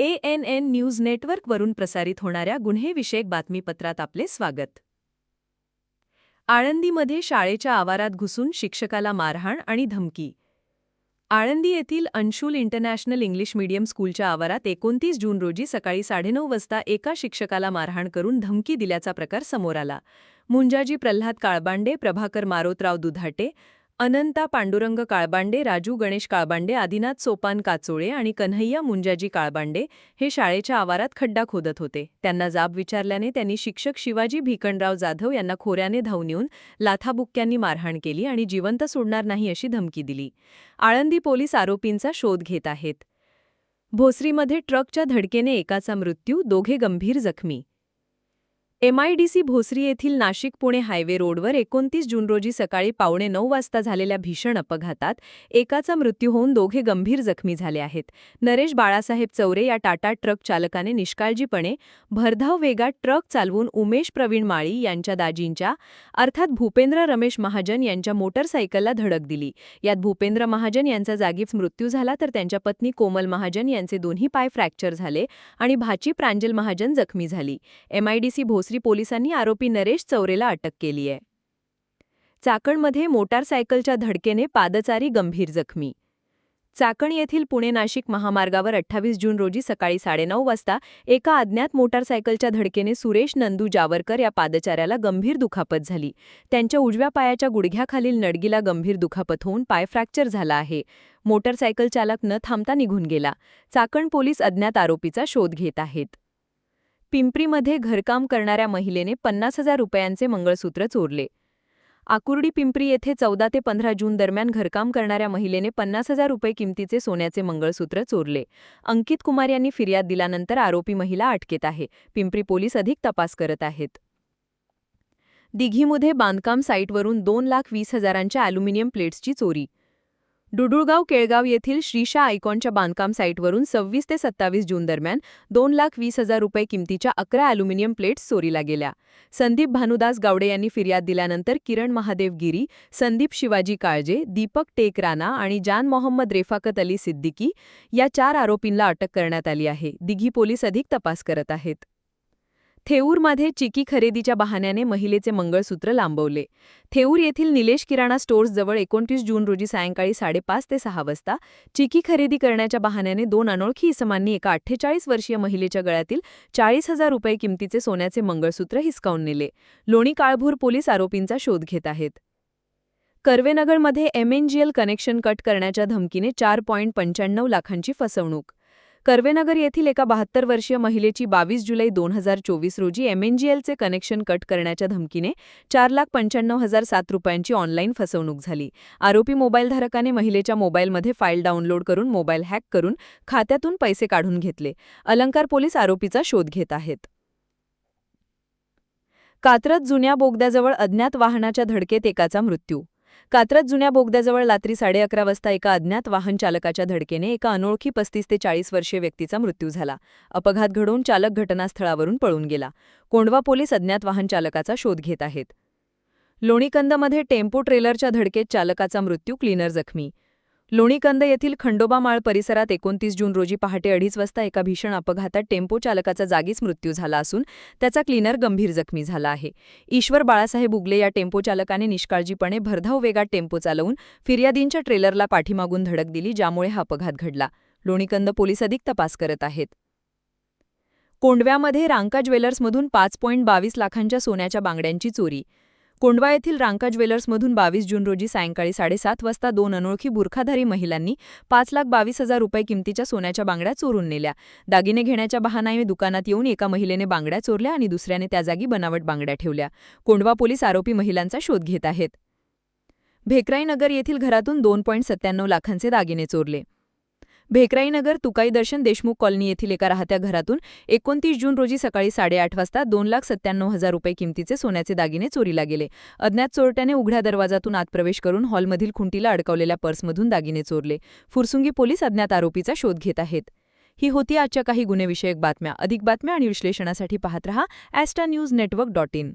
ए N N news नेटवर्कवरून प्रसारित होणाऱ्या गुन्हेविषयक बातमीपत्रात आपले स्वागत. आळंदीमध्ये शाळेच्या आवारात घुसून शिक्षकाला मारहाण आणि धमकी. आळंदी येथील अंशुल इंटरनॅशनल इंग्लिश मीडियम स्कूलच्या आवारात एकोणतीस जून रोजी सकाळी साडेनऊ वाजता एका शिक्षकाला मारहाण करून धमकी दिल्याचा प्रकार समोर आला. मुंजाजी प्रल्हाद काळबांडे प्रभाकर मारोतराव दुधाटे अनंता पांडुरंग काळबांडे राजू गणेश काळबांडे आदिनाथ सोपान काचोळे आणि कन्हैया मुंजाजी काळबांडे हे शाळेच्या आवारात खड्डा खोदत होते. त्यांना जाब विचारल्याने त्यांनी शिक्षक शिवाजी भिकणराव जाधव यांना खोऱ्याने धावून येऊन लाथाबुक्क्यांनी मारहाण केली आणि जिवंत सोडणार नाही अशी धमकी दिली. आळंदी पोलीस आरोपींचा शोध घेत आहेत. भोसरीमध्ये ट्रकच्या धडकेने एकाचा मृत्यू दोघे गंभीर जखमी. एमआयडीसी भोसरी येथील नाशिक पुणे हायवे रोडवर एकोणतीस जून रोजी सकाळी पावणे नऊ वाजता झालेल्या भीषण अपघातात एकाचा मृत्यू होऊन दोघे गंभीर जखमी झाले आहेत. नरेश बाळासाहेब चौरे या टाटा ट्रक चालकाने निष्काळजीपणे भरधाव वेगात ट्रक चालवून उमेश प्रवीण माळी यांच्या दाजींच्या अर्थात भूपेंद्र रमेश महाजन यांच्या मोटरसायकलला धडक दिली. यात भूपेंद्र महाजन यांचा जागीच मृत्यू झाला तर त्यांच्या पत्नी कोमल महाजन यांचे दोन्ही पाय फ्रॅक्चर झाले आणि भाची प्रांजल महाजन जखमी झाली. एमआयडीसी भोसरी भोसरी पोलिसांनी आरोपी नरेश चौरेला अटक केली आहे. चाकणमध्ये मोटारसायकलच्या धडकेने पादचारी गंभीर जखमी. चाकण येथील पुणे नाशिक महामार्गावर अठ्ठावीस जून रोजी सकाळी साडेनऊ वाजता एका अज्ञात मोटारसायकलच्या धडकेने सुरेश नंदू जावरकर या पादचाऱ्याला गंभीर दुखापत झाली. त्यांच्या उजव्या पायाच्या गुडघ्याखालील नडगीला गंभीर दुखापत होऊन पाय फ्रॅक्चर झाला आहे. मोटरसायकल चालक न थांबता निघून गेला. चाकण पोलीस अज्ञात आरोपीचा शोध घेत आहेत. पिंपरीमध्ये घरकाम करणाऱ्या महिलेने पन्नास हजार रुपयांचे मंगळसूत्र चोरले. आकुर्डी पिंपरी येथे चौदा ते पंधरा जून दरम्यान घरकाम करणाऱ्या महिलेने पन्नास हजार रुपये किमतीचे सोन्याचे मंगळसूत्र चोरले. अंकित कुमार यांनी फिर्याद दिल्यानंतर आरोपी महिला अटकेत आहे. पिंपरी पोलीस अधिक तपास करत आहेत. दिघीमध्ये बांधकाम साईटवरून दोन लाख वीस हजारांच्या अॅल्युमिनियम प्लेट्सची चोरी डुडुळगाव केळगाव येथील श्रीशा आयकॉनच्या बांधकाम साईटवरून सव्वीस ते सत्तावीस जून दरम्यान दोन लाख वीस हजार रुपये किमतीच्या अकरा अॅल्युमिनियम प्लेट्स चोरीला गेल्या. संदीप भानुदास गावडे यांनी फिर्याद दिल्यानंतर किरण महादेव गिरी संदीप शिवाजी काळजे दीपक टेक राणा आणि जान मोहम्मद रेफाकत अली सिद्दीकी या चार आरोपींना अटक करण्यात आली आहे. दिघी पोलीस अधिक तपास करत आहेत. थेऊरमध्ये चिकी खरेदीच्या बहाण्याने महिलेचे मंगळसूत्र लांबवले. थेऊर येथील निलेश किराणा स्टोर्सजवळ एकोणतीस जून रोजी सायंकाळी साडेपाच ते सहा वाजता चिकी खरेदी करण्याच्या बहाण्याने दोन अनोळखी इसमांनी एका अठ्ठेचाळीस वर्षीय महिलेच्या गळ्यातील चाळीस हजार रुपये किमतीचे सोन्याचे मंगळसूत्र हिसकावून नेले. लोणी काळभूर पोलीस आरोपींचा शोध घेत आहेत. कर्वेनगरमध्ये एमएनजीएल कनेक्शन कट करण्याच्या धमकीने चार पॉईंट पंच्याण्णव लाखांची फसवणूक. कर्वेनगर येथील एका बहात्तर वर्षीय महिलेची बावीस जुलै दोन हजार चोवीस रोजी एमएनजीएलचे कनेक्शन कट करण्याच्या धमकीने चार लाख पंच्याण्णव हजार सात रुपयांची ऑनलाईन फसवणूक झाली. आरोपी मोबाईलधारकाने महिलेच्या मोबाईलमध्ये फाईल डाउनलोड करून मोबाईल हॅक करून खात्यातून पैसे काढून घेतले. अलंकार पोलीस आरोपीचा शोध घेत आहेत. कात्रत जुन्या बोगद्याजवळ अज्ञात वाहनाच्या धडकेत एकाचा मृत्यू कात्रत जुन्या बोगद्याजवळ रात्री साडे अकरा वाजता एका अज्ञात वाहन चालकाच्या धडकेने एका अनोळखी पस्तीस ते चाळीस वर्षीय व्यक्तीचा मृत्यू झाला. अपघात घडवून चालक घटनास्थळावरून पळून गेला. कोंडवा पोलीस अज्ञात वाहन चालकाचा शोध घेत आहेत. लोणीकंदमध्ये टेम्पो ट्रेलरच्या धडकेत चालकाचा मृत्यू क्लीनर जखमी लोणीकंद येथील खंडोबामाळ परिसरात एकोणतीस जून रोजी पहाटे अडीच वाजता एका भीषण अपघातात टेम्पो चालकाचा जागीच मृत्यू झाला असून त्याचा क्लीनर गंभीर जखमी झाला आहे. ईश्वर बाळासाहेब उगले या टेम्पो चालकाने निष्काळजीपणे भरधाव वेगात टेम्पो चालवून फिर्यादींच्या ट्रेलरला पाठीमागून धडक दिली ज्यामुळे हा अपघात घडला. लोणीकंद पोलीस अधिक तपास करत आहेत. कोंडव्यामध्ये रांका ज्वेलर्समधून पाच पॉईंट बावीस लाखांच्या सोन्याच्या बांगड्यांची चोरी कोंडवा येथील रांका ज्वेलर्समधून बावीस जून रोजी सायंकाळी साडेसात वाजता दोन अनोळखी बुरखाधारी महिलांनी पाच लाख बावीस हजार रुपये किमतीच्या सोन्याच्या बांगड्या चोरून नेल्या. दागिने घेण्याच्या बहाणाने दुकानात येऊन एका महिलेने बांगड्या चोरल्या आणि दुसऱ्याने त्या जागी बनावट बांगड्या ठेवल्या. कोंडवा पोलीस आरोपी महिलांचा शोध घेत आहेत. भेकराईनगर येथील घरातून दोन पॉईंट सत्त्याण्णव लाखांचे दागिने चोरले. भेकराईनगर तुकाई दर्शन देशमुख कॉलनी येथील एका राहत्या घरातून एकोणतीस जून रोजी सकाळी साडेआठ वाजता दोन लाख सत्त्याण्णव हजार रुपये किमतीचे सोन्याचे दागिने चोरीला गेले. अज्ञात चोरट्याने उघड्या दरवाजातून आत प्रवेश करून हॉलमधील खुंटीला अडकवलेल्या पर्समधून दागिने चोरले. फुरसुंगी पोलीस अज्ञात आरोपीचा शोध घेत आहेत. ही होती आजच्या काही गुन्हेविषयक बातम्या. अधिक बातम्या आणि विश्लेषणासाठी पाहत रहा Asta news network dot in.